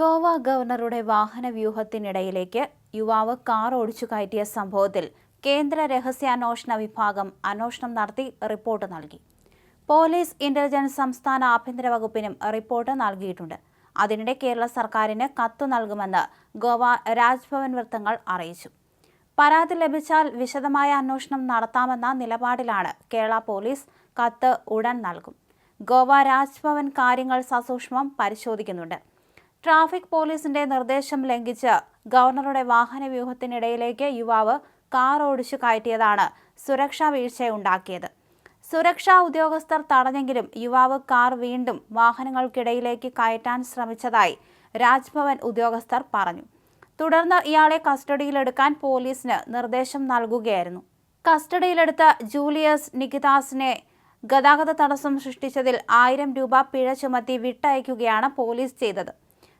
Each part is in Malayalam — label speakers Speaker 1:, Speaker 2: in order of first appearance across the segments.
Speaker 1: ഗോവ ഗവർണറുടെ വാഹന വ്യൂഹത്തിനിടയിലേക്ക് യുവാവ് കാർ ഓടിച്ചു കയറ്റിയ സംഭവത്തിൽ കേന്ദ്ര രഹസ്യാന്വേഷണ വിഭാഗം അന്വേഷണം നടത്തി റിപ്പോർട്ട് നൽകി. പോലീസ് ഇന്റലിജൻസ് സംസ്ഥാന ആഭ്യന്തര വകുപ്പിനും റിപ്പോർട്ട് നൽകിയിട്ടുണ്ട്. അതിനിടെ കേരള സർക്കാരിന് കത്തു നൽകുമെന്ന് ഗോവ രാജ്ഭവൻ വൃത്തങ്ങൾ അറിയിച്ചു. പരാതി ലഭിച്ചാൽ വിശദമായ അന്വേഷണം നടത്താമെന്ന നിലപാടിലാണ് കേരള പോലീസ് കത്ത് ഉടൻ നൽകും. ഗോവ രാജ്ഭവൻ കാര്യങ്ങൾ സസൂക്ഷ്മം പരിശോധിക്കുന്നുണ്ട്. ട്രാഫിക് പോലീസിന്റെ നിർദ്ദേശം ലംഘിച്ച് ഗവർണറുടെ വാഹന വ്യൂഹത്തിനിടയിലേക്ക് യുവാവ് കാർ ഓടിച്ചു കയറ്റിയതാണ് സുരക്ഷാ വീഴ്ചയുണ്ടാക്കിയത്. സുരക്ഷാ ഉദ്യോഗസ്ഥർ തടഞ്ഞെങ്കിലും യുവാവ് കാർ വീണ്ടും വാഹനങ്ങൾക്കിടയിലേക്ക് കയറ്റാൻ ശ്രമിച്ചതായി രാജ്ഭവൻ ഉദ്യോഗസ്ഥർ പറഞ്ഞു. തുടർന്ന് ഇയാളെ കസ്റ്റഡിയിലെടുക്കാൻ പോലീസിന് നിർദ്ദേശം നൽകുകയായിരുന്നു. കസ്റ്റഡിയിലെടുത്ത ജൂലിയസ് നികിതാസിനെ ഗതാഗത തടസ്സം സൃഷ്ടിച്ചതിൽ ആയിരം രൂപ പിഴ ചുമത്തി വിട്ടയക്കുകയാണ് പോലീസ് ചെയ്തത്.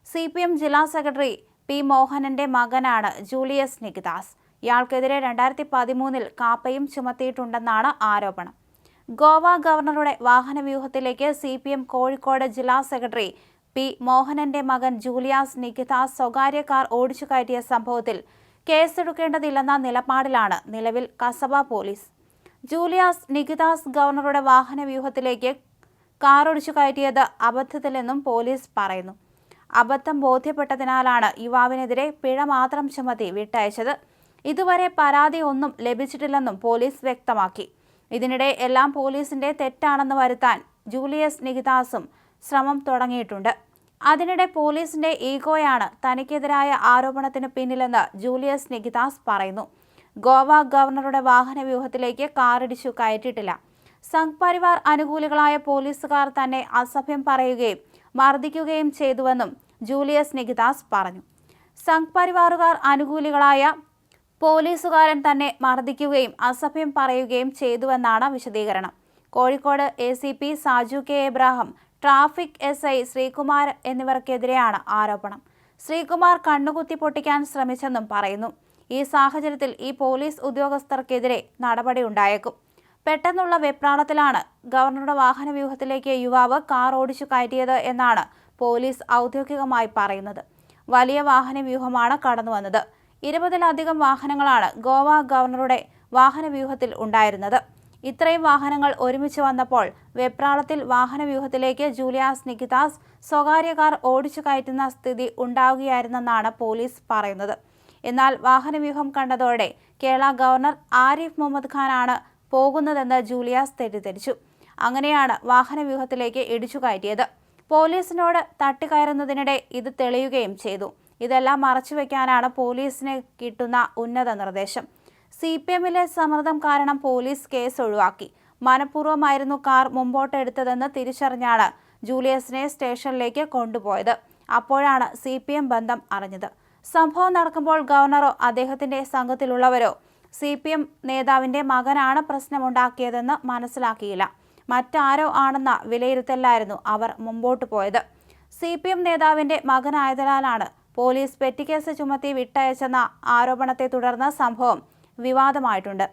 Speaker 1: സി പി എം ജില്ലാ സെക്രട്ടറി പി മോഹനന്റെ മകനാണ് ജൂലിയസ് നികിദാസ് ഇയാൾക്കെതിരെ രണ്ടായിരത്തി പതിമൂന്നിൽ കാപ്പയും ചുമത്തിയിട്ടുണ്ടെന്നാണ് ആരോപണം. ഗോവ ഗവർണറുടെ വാഹനവ്യൂഹത്തിലേക്ക് സി പി എം കോഴിക്കോട് ജില്ലാ സെക്രട്ടറി പി മോഹനന്റെ മകൻ ജൂലിയാസ് നികിതാസ് സ്വകാര്യ കാർ ഓടിച്ചു കയറ്റിയ സംഭവത്തിൽ കേസെടുക്കേണ്ടതില്ലെന്ന നിലപാടിലാണ് നിലവിൽ കസബ പോലീസ്. ജൂലിയാസ് നികിതാസ് ഗവർണറുടെ വാഹനവ്യൂഹത്തിലേക്ക് കാറൊടിച്ചു കയറ്റിയത് അബദ്ധത്തിലെന്നും പോലീസ് പറയുന്നു. അബദ്ധം ബോധ്യപ്പെട്ടതിനാലാണ് യുവാവിനെതിരെ പിഴ മാത്രം ചുമത്തി വിട്ടയച്ചത്. ഇതുവരെ പരാതി ഒന്നും ലഭിച്ചിട്ടില്ലെന്നും പോലീസ് വ്യക്തമാക്കി. ഇതിനിടെ എല്ലാം പോലീസിന്റെ തെറ്റാണെന്ന് വരുത്താൻ ജൂലിയസ് നികിതാസും ശ്രമം തുടങ്ങിയിട്ടുണ്ട്. അതിനിടെ പോലീസിന്റെ ഈഗോയാണ് തനിക്കെതിരായ ആരോപണത്തിന് പിന്നിലെന്ന് ജൂലിയസ് നികിതാസ് പറയുന്നു. ഗോവ ഗവർണറുടെ വാഹന വ്യൂഹത്തിലേക്ക് കാറിടിച്ചു കയറ്റിയിട്ടില്ല. സംഘ് പരിവാർ അനുകൂലികളായ പോലീസുകാർ തന്നെ അസഭ്യം പറയുകയും മർദ്ദിക്കുകയും ചെയ്തുവെന്നും ജൂലിയസ് നികിതാസ് പറഞ്ഞു. സംഘ് പരിവാറുകാർ അനുകൂലികളായ പോലീസുകാരൻ തന്നെ മർദ്ദിക്കുകയും അസഭ്യം പറയുകയും ചെയ്തുവെന്നാണ് വിശദീകരണം. Kozhikode A C P Saju K Abraham traffic S I Sreekumar എന്നിവർക്കെതിരെയാണ് ആരോപണം. ശ്രീകുമാർ കണ്ണുകുത്തി പൊട്ടിക്കാൻ ശ്രമിച്ചെന്നും പറയുന്നു. ഈ സാഹചര്യത്തിൽ ഈ പോലീസ് ഉദ്യോഗസ്ഥർക്കെതിരെ നടപടിയുണ്ടായേക്കും പെട്ടെന്നുള്ള വെപ്രാളത്തിലാണ് ഗവർണറുടെ വാഹന വ്യൂഹത്തിലേക്ക് യുവാവ് കാർ ഓടിച്ചു കയറ്റിയത് എന്നാണ് പോലീസ് ഔദ്യോഗികമായി പറയുന്നത്. വലിയ വാഹന വ്യൂഹമാണ് കടന്നു വന്നത് ഇരുപതിലധികം വാഹനങ്ങളാണ് ഗോവ ഗവർണറുടെ വാഹന വ്യൂഹത്തിൽ ഉണ്ടായിരുന്നത്. ഇത്രയും വാഹനങ്ങൾ ഒരുമിച്ച് വന്നപ്പോൾ വെപ്രാളത്തിൽ വാഹന വ്യൂഹത്തിലേക്ക് ജൂലിയാസ് നികിതാസ് സ്വകാര്യ കാർ ഓടിച്ചു കയറ്റുന്ന സ്ഥിതി ഉണ്ടാവുകയായിരുന്നെന്നാണ് പോലീസ് പറയുന്നത്. എന്നാൽ വാഹനവ്യൂഹം കണ്ടതോടെ കേരള ഗവർണർ ആരിഫ് മുഹമ്മദ് ഖാനാണ് പോകുന്നതെന്ന് ജൂലിയാസ് തെറ്റിദ്ധരിച്ചു. അങ്ങനെയാണ് വാഹനവ്യൂഹത്തിലേക്ക് ഇടിച്ചു കയറ്റിയത്. പോലീസിനോട് തട്ടിക്കയറുന്നതിനിടെ ഇത് തെളിയുകയും ചെയ്തു. ഇതെല്ലാം മറച്ചുവെക്കാനാണ് പോലീസിന് കിട്ടുന്ന ഉന്നത നിർദ്ദേശം. സി പി എമ്മിലെ സമ്മർദ്ദം കാരണം പോലീസ് കേസ് ഒഴിവാക്കി. മനഃപൂർവമായിരുന്നു കാർ മുമ്പോട്ടെടുത്തതെന്ന് തിരിച്ചറിഞ്ഞാണ് ജൂലിയസിനെ സ്റ്റേഷനിലേക്ക് കൊണ്ടുപോയത്. അപ്പോഴാണ് സി ബന്ധം അറിഞ്ഞത്. സംഭവം നടക്കുമ്പോൾ ഗവർണറോ അദ്ദേഹത്തിന്റെ സംഘത്തിലുള്ളവരോ സി പി എം നേതാവിന്റെ മകനാണ് പ്രശ്നമുണ്ടാക്കിയതെന്ന് മനസ്സിലാക്കിയില്ല. മറ്റാരോ ആണെന്ന വിലയിരുത്തലായിരുന്നു അവർ മുമ്പോട്ട് പോയത്. സി പി എം നേതാവിന്റെ മകനായതിനാലാണ് പോലീസ് പെറ്റിക്കേസ് ചുമത്തി വിട്ടയച്ചെന്ന ആരോപണത്തെ തുടർന്ന് സംഭവം വിവാദമായിട്ടുണ്ട്.